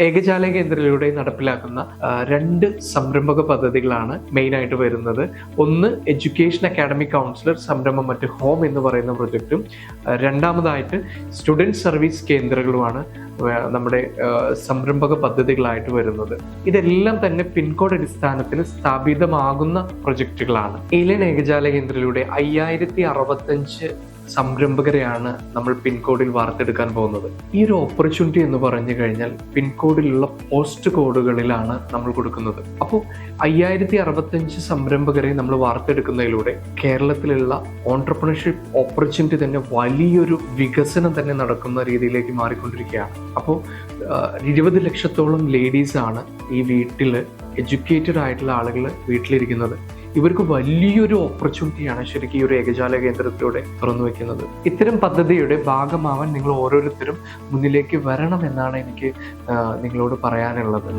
ഏകജാല കേന്ദ്രത്തിലൂടെ നടപ്പിലാക്കുന്ന രണ്ട് സംരംഭക പദ്ധതികളാണ് മെയിൻ ആയിട്ട് വരുന്നത്. ഒന്ന് എഡ്യൂക്കേഷൻ അക്കാഡമിക് കൗൺസിലർ സംരംഭം മറ്റ് ഹോം എന്ന് പറയുന്ന പ്രൊജക്റ്റും. രണ്ടാമതായിട്ട് സ്റ്റുഡന്റ് സർവീസ് കേന്ദ്രങ്ങളുമാണ് നമ്മുടെ സംരംഭക പദ്ധതികളായിട്ട് വരുന്നത്. ഇതെല്ലാം തന്നെ പിൻകോഡ് അടിസ്ഥാനത്തിൽ സ്ഥാപിതമാകുന്ന പ്രൊജക്റ്റുകളാണ്. ഏലിയൻ ഏകജാല കേന്ദ്രത്തിലൂടെ അയ്യായിരത്തി അറുപത്തഞ്ച് സംരംഭകരെയാണ് നമ്മൾ പിൻകോഡിൽ വാർത്തെടുക്കാൻ പോകുന്നത്. ഈ ഒരു ഓപ്പർച്യൂണിറ്റി എന്ന് പറഞ്ഞു കഴിഞ്ഞാൽ പിൻകോഡിലുള്ള പോസ്റ്റ് കോഡുകളിലാണ് നമ്മൾ കൊടുക്കുന്നത്. അപ്പോൾ അയ്യായിരത്തി അറുപത്തഞ്ച് സംരംഭകരെ നമ്മൾ വാർത്തെടുക്കുന്നതിലൂടെ കേരളത്തിലുള്ള ഓൺടർപ്രണർഷിപ്പ് ഓപ്പർച്യൂണിറ്റി തന്നെ വലിയൊരു വികസനം തന്നെ നടക്കുന്ന രീതിയിലേക്ക് മാറിക്കൊണ്ടിരിക്കുകയാണ്. അപ്പോൾ ഇരുപത് ലക്ഷത്തോളം ലേഡീസാണ് ഈ വീട്ടിൽ എഡ്യൂക്കേറ്റഡ് ആയിട്ടുള്ള ആളുകൾ വീട്ടിലിരിക്കുന്നത്. ഇവർക്ക് വലിയൊരു ഓപ്പർച്യൂണിറ്റിയാണ് ശരിക്കും ഈ ഒരു ഏകജാല കേന്ദ്രത്തിലൂടെ തുറന്നു വെക്കുന്നത്. ഇത്തരം പദ്ധതിയുടെ ഭാഗമാവാൻ നിങ്ങൾ ഓരോരുത്തരും മുന്നിലേക്ക് വരണം എന്നാണ് എനിക്ക് നിങ്ങളോട് പറയാനുള്ളത്.